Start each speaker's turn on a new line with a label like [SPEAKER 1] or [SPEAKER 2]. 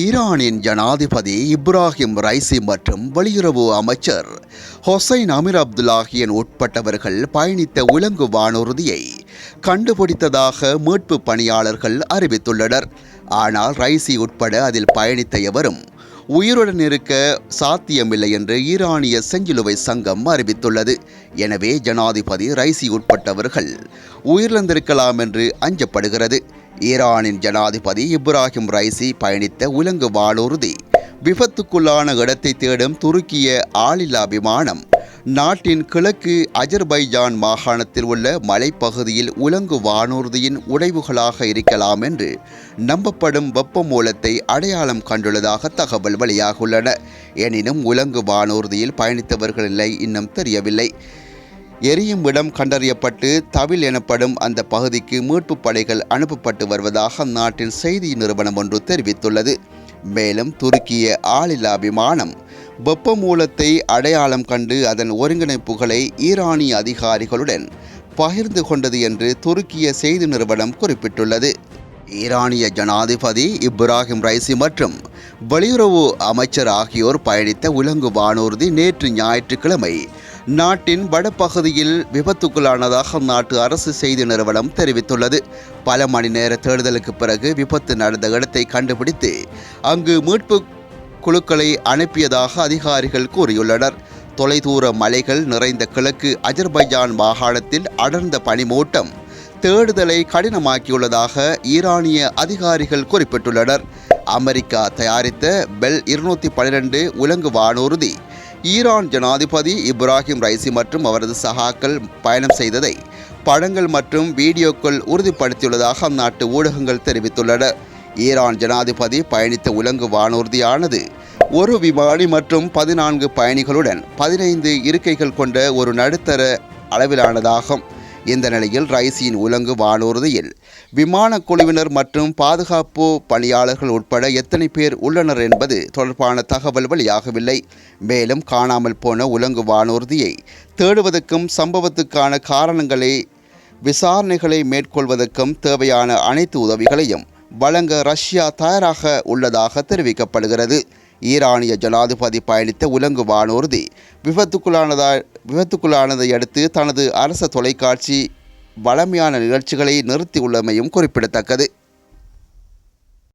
[SPEAKER 1] ஈரானின் ஜனாதிபதி Ebrahim Raisi மற்றும் வெளியுறவு அமைச்சர் ஹொசைன் அமீர் அப்துல்லாஹியன் உட்பட்டவர்கள் பயணித்த உலங்கு வானூர்தியை கண்டுபிடித்ததாக மீட்பு பணியாளர்கள் அறிவித்துள்ளனர். ஆனால் ரைசி உட்பட அதில் பயணித்த எவரும் உயிருடன் இருக்க சாத்தியமில்லை என்று ஈரானிய செஞ்சிலுவை சங்கம் அறிவித்துள்ளது. எனவே ஜனாதிபதி ரைசி உட்பட்டவர்கள் உயிரிழந்திருக்கலாம் என்று அஞ்சப்படுகிறது. ஈரானின் ஜனாதிபதி இப்ராஹிம் ரைசி பயணித்த உலங்கு வானூர்தி விபத்துக்குள்ளான இடத்தை தேடும் துருக்கிய ஆளில்லா விமானம். நாட்டின் கிழக்கு அஜர்பைஜான் மாகாணத்தில் உள்ள மலைப்பகுதியில் உலங்கு வானூர்தியின் உடைவுகளாக இருக்கலாம் என்று நம்பப்படும் வெப்ப மூலத்தை அடையாளம் கண்டுள்ளதாக தகவல் வெளியாகியுள்ளன. எனினும் உலங்கு வானூர்தியில் பயணித்தவர்கள் நிலை இன்னும் தெரியவில்லை. எரியும் இடம் கண்டறியப்பட்டு தவில் எனப்படும் அந்த பகுதிக்கு மீட்புப் படைகள் அனுப்பப்பட்டு வருவதாக அந்நாட்டின் செய்தி நிறுவனம் ஒன்று தெரிவித்துள்ளது. மேலும் துருக்கிய ஆளில்லா விமானம் வெப்ப மூலத்தை அடையாளம் கண்டு அதன் ஒருங்கிணைப்புகளை ஈரானிய அதிகாரிகளுடன் பகிர்ந்து கொண்டது என்று துருக்கிய செய்தி நிறுவனம் குறிப்பிட்டுள்ளது. ஈரானிய ஜனாதிபதி இப்ராஹிம் ரைசி மற்றும் வெளியுறவு அமைச்சர் ஆகியோர் பயணித்த உலங்கு வானூர்தி நேற்று ஞாயிற்றுக்கிழமை நாட்டின் வடபகுதியில் விபத்துக்குள்ளானதாக அந்நாட்டு அரசு செய்தி நிறுவனம் தெரிவித்துள்ளது. பல மணி நேர தேடுதலுக்கு பிறகு விபத்து நடந்த இடத்தை கண்டுபிடித்து அங்கு மீட்பு குழுக்களை அனுப்பியதாக அதிகாரிகள் கூறியுள்ளனர். தொலைதூர மலைகள் நிறைந்த கிழக்கு அஜர்பைஜான் மாகாணத்தில் அடர்ந்த பனிமூட்டம் தேடுதலை கடினமாக்கியுள்ளதாக ஈரானிய அதிகாரிகள் குறிப்பிட்டுள்ளனர். அமெரிக்கா தயாரித்த பெல் இருநூத்தி பனிரெண்டு உலங்கு வானூர்தி ஈரான் ஜனாதிபதி இப்ராஹிம் ரைசி மற்றும் அவரது சகாக்கள் பயணம் செய்ததை படங்கள் மற்றும் வீடியோக்கள் உறுதிப்படுத்தியுள்ளதாக அந்நாட்டு ஊடகங்கள் தெரிவித்துள்ளன. ஈரான் ஜனாதிபதி பயணித்த உலங்கு வானூர்தியானது ஒரு விமானி மற்றும் பதினான்கு பயணிகளுடன் பதினைந்து இருக்கைகள் கொண்ட ஒரு நடுத்தர அளவிலானதாகும். இந்த நிலையில் ரைசியின் உலங்கு வானூர்தியில் விமான குழுவினர் மற்றும் பாதுகாப்பு பணியாளர்கள் உட்பட எத்தனை பேர் உள்ளனர் என்பது தொடர்பான தகவல் வெளியாகவில்லை. மேலும் காணாமல் போன உலங்கு வானூர்தியை தேடுவதற்கும் சம்பவத்துக்கான காரணங்களை விசாரணைகளை மேற்கொள்வதற்கும் தேவையான அனைத்து உதவிகளையும் வழங்க ரஷ்யா தயாராக உள்ளதாக தெரிவிக்கப்படுகிறது. ஈரானிய ஜனாதிபதி பயணித்த உலங்கு வானூர்தி விபத்துக்குள்ளானதா விபத்துக்குள்ளானதை அடுத்து தனது அரச தொலைக்காட்சி வளமையான நிகழ்ச்சிகளை நிறுத்தியுள்ளமையும் குறிப்பிடத்தக்கது.